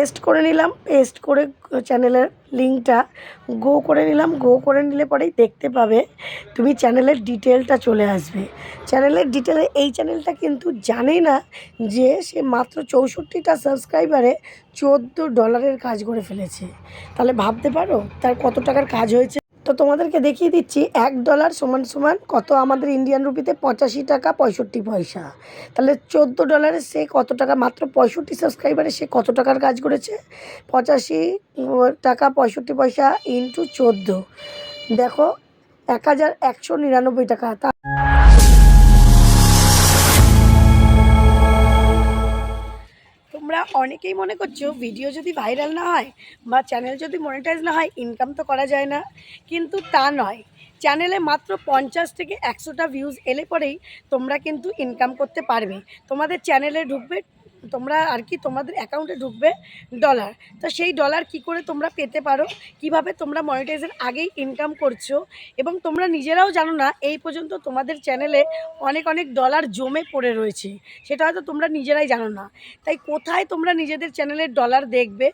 Paste করে নিলাম paste করে চ্যানেলের লিঙ্কটা গো করে নিলাম গো করে নিলে পরেই দেখতে পাবে তুমি চ্যানেলের ডিটেলটা চলে আসবে। চ্যানেলের ডিটেলে এই চ্যানেলটা কিন্তু জানে না যে সে মাত্র চৌষট্টিটা সাবস্ক্রাইবারে চোদ্দ ডলারের কাজ করে ফেলেছে। তাহলে ভাবতে পারো তার কত টাকার কাজ হয়েছে? তো তোমাদেরকে দেখিয়ে দিচ্ছি, এক ডলার সমান সমান কত আমাদের ইন্ডিয়ান রুপিতে পঁচাশি টাকা পঁয়ষট্টি পয়সা। তাহলে চোদ্দ ডলারে সে কত টাকা? মাত্র পঁয়ষট্টি সাবস্ক্রাইবারে সে কত টাকার কাজ করেছে? পঁচাশি টাকা পঁয়ষট্টি পয়সা ইন্টু চোদ্দ। দেখো, এক হাজার একশো নিরানব্বই টাকা। তা অনেকেই মনে করছ ভিডিও যদি ভাইরাল না হয় বা চ্যানেল যদি মনিটাইজ না হয় ইনকাম তো করা যায় না। কিন্তু তা নয়। চ্যানেলে মাত্র পঞ্চাশ থেকে একশোটা ভিউজ এলে পরেই তোমরা কিন্তু ইনকাম করতে পারবে। তোমাদের চ্যানেলে ঢুকবে তোমরা আর কি তোমাদের অ্যাকাউন্টে ঢুকবে ডলার তো সেই ডলার কি করে তোমরা পেতে পারো? কীভাবে তোমরা মনিটাইজের আগেই ইনকাম করছ? এবং তোমরা নিজেরাও জানো না, এই পর্যন্ত তোমাদের চ্যানেলে অনেক অনেক ডলার জমে পড়ে রয়েছে। সেটা হয়তো তোমরা নিজেরাই জানো না। তাই কোথায় তোমরা নিজেদের চ্যানেলের ডলার দেখবে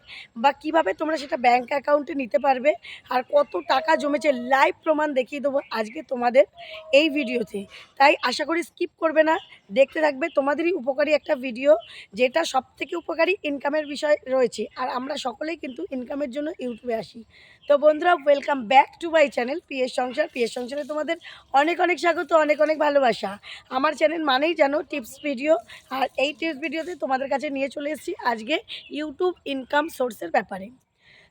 বা কীভাবে তোমরা সেটা ব্যাংক অ্যাকাউন্টে নিতে পারবে? আর কত টাকা জমেছে? লাইভ প্রমাণ দেখিয়ে দেবো আজকে তোমাদের এই ভিডিওতে তাই আশা করি স্কিপ করবে না। দেখতে থাকবে তোমাদেরই উপকারী একটা ভিডিও যেটা সব থেকে উপকারী ইনকামের বিষয় রয়েছে। আর আমরা সকলেই কিন্তু ইনকামের জন্য ইউটিউবে আসি। তো বন্ধুরা welcome back to my channel PS Sansar. PS সংসারে তোমাদের অনেক অনেক স্বাগত, অনেক অনেক ভালোবাসা। আমার চ্যানেল মানেই জানো টিপস ভিডিও আর এই টিপস ভিডিওতে তোমাদের কাছে নিয়ে চলে এসেছি আজকে ইউটিউব ইনকাম সোর্সের ব্যাপারে।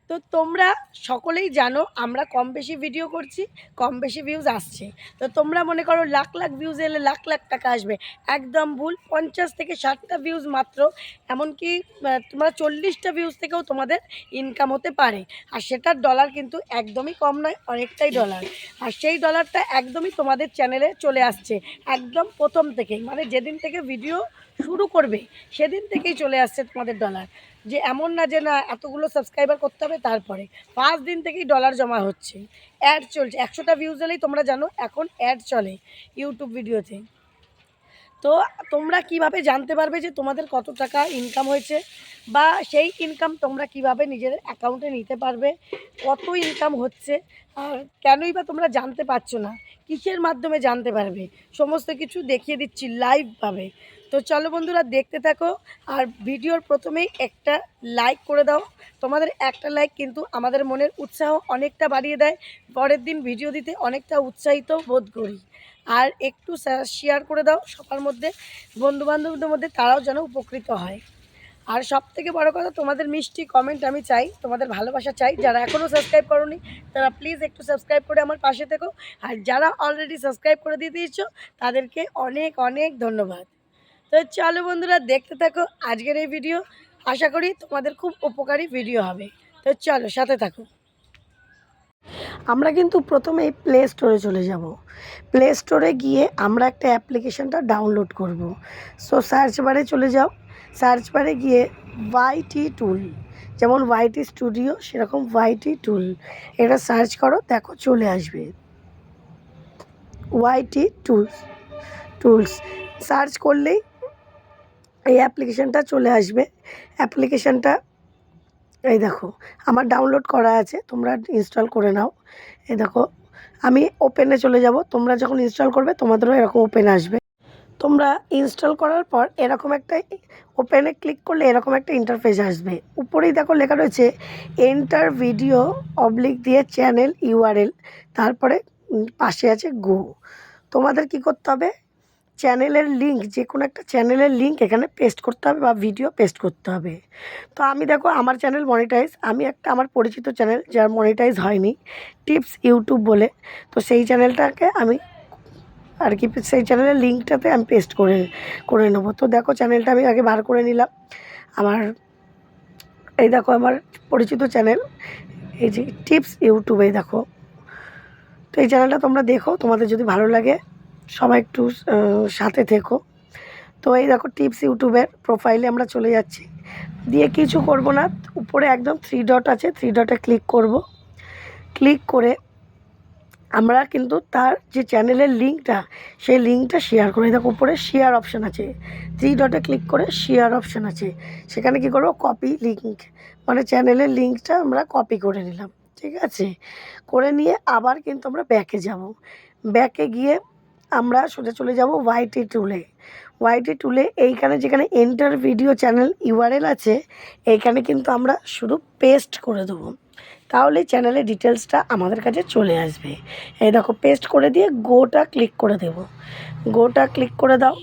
তো তোমরা সকলেই জানো, আমরা কম বেশি ভিডিও করছি, কম বেশি ভিউজ আসছে। তো তোমরা মনে করো লাখ লাখ ভিউজ এলে লাখ লাখ টাকা আসবে। একদম ভুল, পঞ্চাশ থেকে ষাটটা ভিউজ মাত্র, এমনকি তোমরা চল্লিশটা ভিউজ থেকেও তোমাদের ইনকাম হতে পারে। আর সেটার ডলার কিন্তু একদমই কম নয়, অনেকটাই ডলার আর সেই ডলারটা একদমই তোমাদের চ্যানেলে চলে আসছে, একদম প্রথম থেকেই। মানে যেদিন থেকে ভিডিও শুরু করবে, সেদিন থেকেই চলে আসছে তোমাদের ডলার যে এমন না যে না এতগুলো সাবস্ক্রাইবার করতে হবে, তারপরে। পাঁচ দিন থেকেই ডলার জমা হচ্ছে। অ্যাড চলছে। একশোটা ভিউজ এলেই তোমরা জানো, এখন অ্যাড চলে ইউটিউব ভিডিওতে তো তোমরা কীভাবে জানতে পারবে যে তোমাদের কত টাকা ইনকাম হয়েছে? বা সেই ইনকাম তোমরা কীভাবে নিজের অ্যাকাউন্টে নিতে পারবে? কত ইনকাম হচ্ছে? আর কেনই বা তোমরা জানতে পারছ না? কিসের মাধ্যমে জানতে পারবে? সমস্ত কিছু দেখিয়ে দিচ্ছি লাইভভাবে তো চলো বন্ধুরা, দেখতে থাকো। আর ভিডিওর প্রথমেই একটা লাইক করে দাও। তোমাদের একটা লাইক কিন্তু আমাদের মনের উৎসাহ অনেকটা বাড়িয়ে দেয়। পরের দিন ভিডিও দিতে অনেকটা উৎসাহিত বোধ করি। আর একটু শেয়ার করে দাও সবার মধ্যে, বন্ধুবান্ধবদের মধ্যে, তারাও যেন উপকৃত হয়। আর সব থেকে বড় কথা, তোমাদের মিষ্টি কমেন্ট আমি চাই, তোমাদের ভালোবাসা চাই। যারা এখনও সাবস্ক্রাইব করোনি, তারা প্লিজ একটু সাবস্ক্রাইব করে আমার পাশে থেকো। আর যারা অলরেডি সাবস্ক্রাইব করে দিয়ে দিয়েছ তাদেরকে অনেক অনেক ধন্যবাদ। তো চলো বন্ধুরা, দেখতে থাকো আজকের এই ভিডিও আশা করি তোমাদের খুব উপকারী ভিডিও হবে। তো চলো, সাথে থাকো। আমরা কিন্তু প্রথমেই প্লে স্টোরে চলে যাব। প্লে স্টোরে গিয়ে আমরা একটা অ্যাপ্লিকেশনটা ডাউনলোড করব। সো সার্চ বারে চলে যাও। সার্চ বারে গিয়ে ওয়াইটি টুল যেমন ওয়াইটি স্টুডিও সেরকম ওয়াইটি টুল এটা সার্চ করো, দেখো চলে আসবে। ওয়াইটি টুলস টুলস সার্চ করলেই এই অ্যাপ্লিকেশানটা চলে আসবে। অ্যাপ্লিকেশানটা, এই দেখো, আমার ডাউনলোড করা আছে, তোমরা ইনস্টল করে নাও। এই দেখো, আমি ওপেনে চলে যাব, তোমরা যখন ইনস্টল করবে, তোমাদেরও এরকম ওপেন আসবে। তোমরা ইনস্টল করার পর এরকম একটা ওপেনে ক্লিক করলে এরকম একটা ইন্টারফেস আসবে। উপরেই দেখো লেখা রয়েছে এন্টার ভিডিও অবলিক দিয়ে চ্যানেল ইউআরএল তারপরে পাশে আছে গো তোমাদের কি করতে হবে? চ্যানেলের লিঙ্ক যে কোনো একটা চ্যানেলের লিঙ্ক এখানে পেস্ট করতে হবে বা ভিডিও পেস্ট করতে হবে। তো আমি দেখো, আমার চ্যানেল মনিটাইজ আমি একটা আমার পরিচিত চ্যানেল যার মনিটাইজ হয়নি টিপস ইউটিউব বলে। তো সেই চ্যানেলটাকে আমি আর কি, সেই চ্যানেলের লিঙ্কটাতে আমি পেস্ট করে করে নেব। তো দেখো চ্যানেলটা আমি আগে বার করে নিলাম। আমার, এই দেখো, আমার পরিচিত চ্যানেল এই যে টিপস ইউটিউবে দেখো। তো এই চ্যানেলটা তোমরা দেখো, তোমাদের যদি ভালো লাগে সবাই একটু সাথে থেকো। তো এই দেখো টিপস ইউটিউবের প্রোফাইলে আমরা চলে যাচ্ছি। দিয়ে কিছু করব না, উপরে একদম থ্রি ডট আছে থ্রি ডটে ক্লিক করব। ক্লিক করে আমরা কিন্তু তার যে চ্যানেলের লিঙ্কটা সেই লিঙ্কটা শেয়ার করে দেখো, উপরে শেয়ার অপশান আছে। থ্রি ডটে ক্লিক করে শেয়ার অপশান আছে। সেখানে কী করব? কপি লিঙ্ক মানে চ্যানেলের লিঙ্কটা আমরা কপি করে নিলাম। ঠিক আছে? করে নিয়ে আবার কিন্তু আমরা ব্যাকে যাব। ব্যাকে গিয়ে আমরা সোজা চলে যাব ওয়াইটি টুলে ওয়াইটি টুলে এইখানে যেখানে এন্টার ভিডিও চ্যানেল ইউআরএল আছে, এইখানে কিন্তু আমরা শুধু পেস্ট করে দেবো। তাহলে চ্যানেলের ডিটেলসটা আমাদের কাছে চলে আসবে। এই দেখো পেস্ট করে দিয়ে গোটা ক্লিক করে দেব। গোটা ক্লিক করে দাও।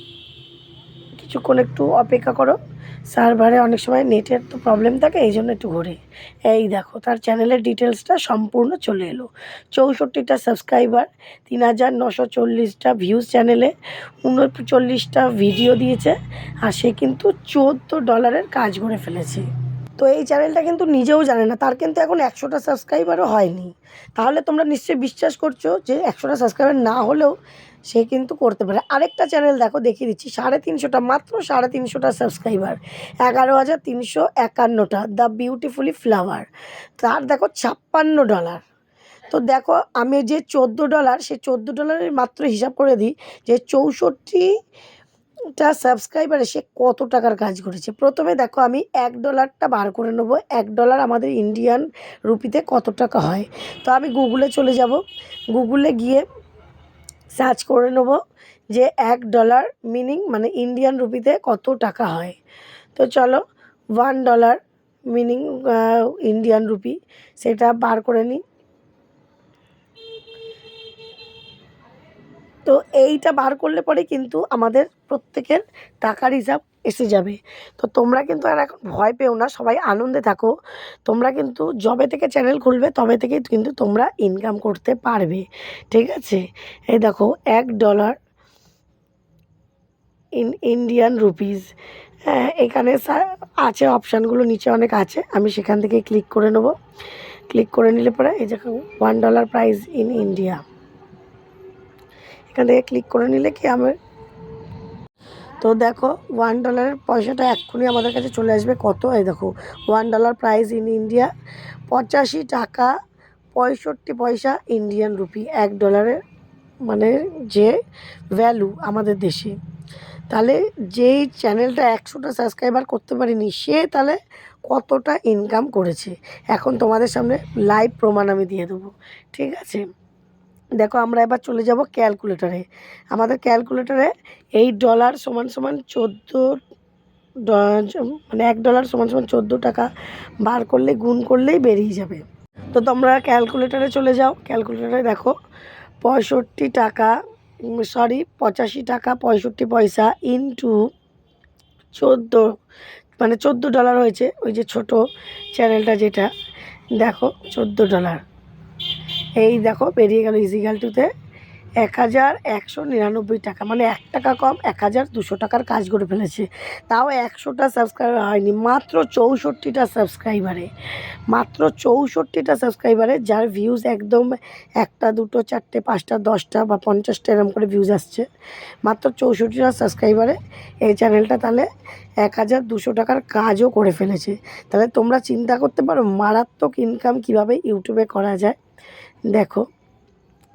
কিছুক্ষণ একটু অপেক্ষা করো। সার্ভারে অনেক সময় নেটের তো প্রবলেম থাকে, এই জন্য একটু ঘুরে। এই দেখো, তার চ্যানেলের ডিটেলসটা সম্পূর্ণ চলে এলো। চৌষট্টিটা সাবস্ক্রাইবার তিন হাজার নশো চল্লিশটা ভিউজ চ্যানেলে উনচল্লিশটা ভিডিও দিয়েছে, আর সে কিন্তু চোদ্দ ডলারের কাজ করে ফেলেছে। তো এই চ্যানেলটা কিন্তু নিজেও জানে না, তার কিন্তু এখন একশোটা সাবস্ক্রাইবারও হয়নি। তাহলে তোমরা নিশ্চয়ই বিশ্বাস করছ যে একশোটা সাবস্ক্রাইবার না হলেও সে কিন্তু করতে পারে। আরেকটা চ্যানেল দেখো, দেখিয়ে দিচ্ছি, সাড়ে তিনশোটা, মাত্র সাড়ে তিনশোটা সাবস্ক্রাইবার এগারো হাজার তিনশো একান্নটা দ্য বিউটিফুলি ফ্লাওয়ার তার দেখো ছাপ্পান্ন ডলার তো দেখো, আমি যে চোদ্দ ডলার সে চোদ্দ ডলারের মাত্র হিসাব করে দিই, যে চৌষট্টি টা সাবস্ক্রাইবারে সে কত টাকার কাজ করেছে। প্রথমে দেখো, আমি এক ডলারটা বার করে নেব। এক ডলার আমাদের ইন্ডিয়ান রুপিতে কত টাকা হয়? তো আমি গুগলে চলে যাব। গুগলে গিয়ে সার্চ করে নেব যে এক ডলার মিনিং মানে ইন্ডিয়ান রুপিতে কত টাকা হয়। তো চলো one dollar meaning Indian rupee, সেটা বার করে নিই। তো এইটা বার করলে পরে কিন্তু আমাদের প্রত্যেকের টাকার হিসাব এসে যাবে। তো তোমরা কিন্তু আর এখন ভয় পেও না, সবাই আনন্দে থাকো। তোমরা কিন্তু যবে থেকে চ্যানেল খুলবে, তবে থেকেই কিন্তু তোমরা ইনকাম করতে পারবে। ঠিক আছে? এই দেখো, এক ডলার ইন ইন্ডিয়ান রুপিস এখানে আছে অপশানগুলো নিচে অনেক আছে। আমি সেখান থেকে ক্লিক করে নেব। ক্লিক করে নিলে পরে এই দেখো one dollar price in India এখান থেকে ক্লিক করে নিলে কি আমার? তো দেখো ওয়ান ডলারের পয়সাটা এক্ষুনি আমাদের কাছে চলে আসবে। কত? এই দেখো one dollar price in India পঁচাশি টাকা পঁয়ষট্টি পয়সা ইন্ডিয়ান রুপি এক ডলারের মানে যে ভ্যালু আমাদের দেশে। তাহলে যেই চ্যানেলটা একশোটা সাবস্ক্রাইবার করতে পারিনি, সে তাহলে কতটা ইনকাম করেছে? এখন তোমাদের সামনে লাইভ প্রমাণ আমি দিয়ে দেবো। ঠিক আছে? দেখো আমরা এবার চলে যাব ক্যালকুলেটরে আমাদের ক্যালকুলেটরে এই ডলার সমান সমান চোদ্দ মানে এক ডলার সমান সমান চোদ্দ টাকা বার করলে, গুণ করলেই বেরিয়ে যাবে। তো তোমরা ক্যালকুলেটরে চলে যাও। ক্যালকুলেটরে দেখো, পঁয়ষট্টি টাকা সরি পঁচাশি টাকা, পঁয়ষট্টি পয়সা ইন্টু চোদ্দ মানে চোদ্দ ডলার হয়েছে, ওই যে ছোটো চ্যানেলটা যেটা। দেখো, চোদ্দ ডলার এই দেখো বেরিয়ে গেল ইজিক্যাল টুতে এক হাজার একশো নিরানব্বই টাকা মানে এক টাকা কম, এক হাজার দুশো টাকার কাজ করে ফেলেছে। তাও একশোটা সাবস্ক্রাইবার হয়নি, মাত্র চৌষট্টিটা সাবস্ক্রাইবারে মাত্র চৌষট্টিটা সাবস্ক্রাইবারে যার ভিউজ একদম একটা, দুটো, চারটে, পাঁচটা, দশটা বা পঞ্চাশটা এরম করে ভিউজ আসছে। মাত্র চৌষট্টিটা সাবস্ক্রাইবারে এই চ্যানেলটা তাহলে এক হাজার দুশো টাকার কাজও করে ফেলেছে। তাহলে তোমরা চিন্তা করতে পারো, মারাত্মক ইনকাম কীভাবে ইউটিউবে করা যায়। দেখো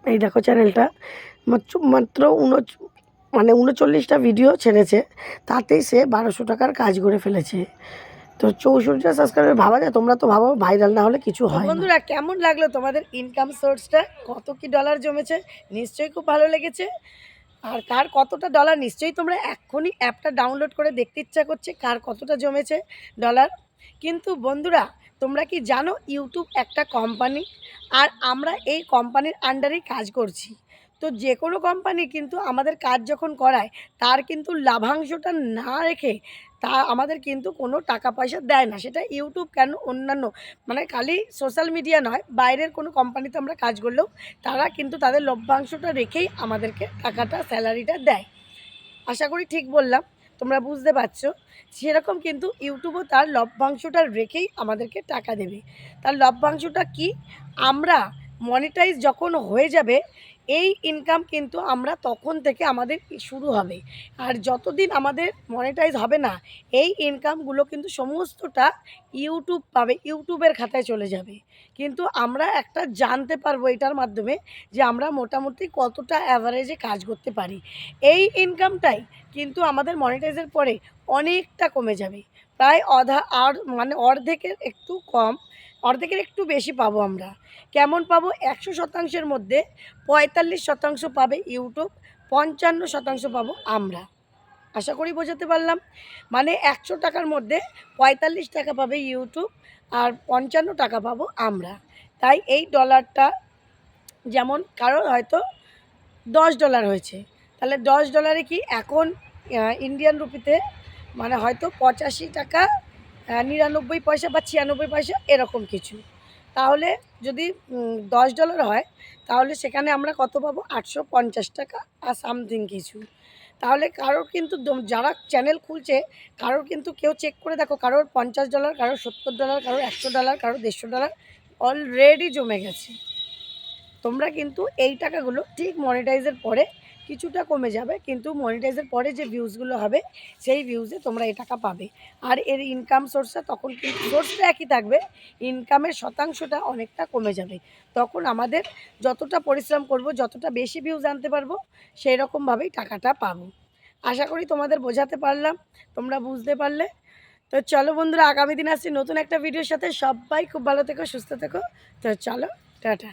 এই দেখো চ্যানেলটা মাত্র মাত্র উনচ মানে উনচল্লিশটা ভিডিও ছেড়েছে তাতেই সে বারোশো টাকার কাজ করে ফেলেছে। তো চৌষট্টিটা সাবস্ক্রাইবার ভাবা যায় তোমরা তো ভাবো ভাইরাল না হলে কিছু হয়। বন্ধুরা কেমন লাগল তোমাদের ইনকাম সোর্সটা কত কি ডলার জমেছে? নিশ্চয়ই খুব ভালো লেগেছে। আর কার কতটা ডলার নিশ্চয়ই তোমরা এক্ষুনি অ্যাপটা ডাউনলোড করে দেখতে ইচ্ছা করছে কার কতটা জমেছে ডলার কিন্তু বন্ধুরা, তোমরা কি জানো ইউটিউব একটা কোম্পানি আর আমরা এই কোম্পানির আন্ডারেই কাজ করছি। তো যে কোনো কোম্পানি কিন্তু আমাদের কাজ যখন করায়, তার কিন্তু লাভাংশটা না রেখে তা আমাদের কিন্তু কোনো টাকা পয়সা দেয় না। সেটা ইউটিউব কেন? অন্যান্য মানে খালি সোশ্যাল মিডিয়া নয়, বাইরের কোনো কোম্পানিতে আমরা কাজ করলেও তারা কিন্তু তাদের লভ্যাংশটা রেখেই আমাদেরকে টাকাটা স্যালারিটা দেয়। আশা করি ঠিক বললাম। তোমরা বুঝতে পারছ? সেরকম কিন্তু ইউটিউবও তার লভ্যাংশটা রেখেই আমাদেরকে টাকা দেবে। তার লভ্যাংশটা কি? আমরা মনিটাইজ যখন হয়ে যাবে, এই ইনকাম কিন্তু আমরা তখন থেকে আমাদের শুরু হবে। আর যতদিন আমাদের মনিটাইজ হবে না, এই ইনকামগুলো কিন্তু সমস্তটা ইউটিউব পাবে ইউটিউবের খাতায় চলে যাবে। কিন্তু আমরা একটা জানতে পারব এটার মাধ্যমে যে আমরা মোটামুটি কতটা অ্যাভারেজে কাজ করতে পারি। এই ইনকামটাই কিন্তু আমাদের মনিটাইজের পরে অনেকটা কমে যাবে। প্রায় অধা আর মানে অর্ধেকের একটু কম অর্ধেকের একটু বেশি পাবো আমরা। কেমন পাবো? একশো শতাংশের মধ্যে পঁয়তাল্লিশ শতাংশ পাবে ইউটিউব, পঞ্চান্ন শতাংশ পাবো আমরা। আশা করি বোঝাতে পারলাম। মানে একশো টাকার মধ্যে পঁয়তাল্লিশ টাকা পাবে ইউটিউব আর পঞ্চান্ন টাকা পাবো আমরা। তাই এই ডলারটা যেমন কারোর হয়তো দশ ডলার হয়েছে, তাহলে দশ ডলারে কি এখন ইন্ডিয়ান রুপিতে মানে হয়তো পঁচাশি টাকা নিরানব্বই পয়সা বা ছিয়ানব্বই পয়সা এরকম কিছু। তাহলে যদি দশ ডলার হয়, তাহলে সেখানে আমরা কত পাবো? আটশো পঞ্চাশ টাকা আর সামথিং কিছু। তাহলে কারোর কিন্তু যারা চ্যানেল খুলছে, কারোর কিন্তু কেউ চেক করে দেখো, কারোর পঞ্চাশ ডলার কারোর সত্তর ডলার কারোর একশো ডলার কারোর দেড়শো ডলার অলরেডি জমে গেছে। তোমরা কিন্তু এই টাকাগুলো ঠিক মনিটাইজের পরে কিছুটা কমে যাবে, কিন্তু মনিটাইজের পরে যে ভিউজগুলো হবে, সেই ভিউজে তোমরা এই টাকা পাবে। আর এর ইনকাম সোর্সটা তখন কিন্তু সোর্সটা একই থাকবে ইনকামের শতাংশটা অনেকটা কমে যাবে। তখন আমাদের যতটা পরিশ্রম করব, যতটা বেশি ভিউজ আনতে পারব সেই রকমভাবেই টাকাটা পাবো। আশা করি তোমাদের বোঝাতে পারলাম, তোমরা বুঝতে পারলে। তো চলো বন্ধুরা, আগামী দিন আসছি নতুন একটা ভিডিওর সাথে। সবাই খুব ভালো থেকো, সুস্থ থেকো। তো চলো, টাটা।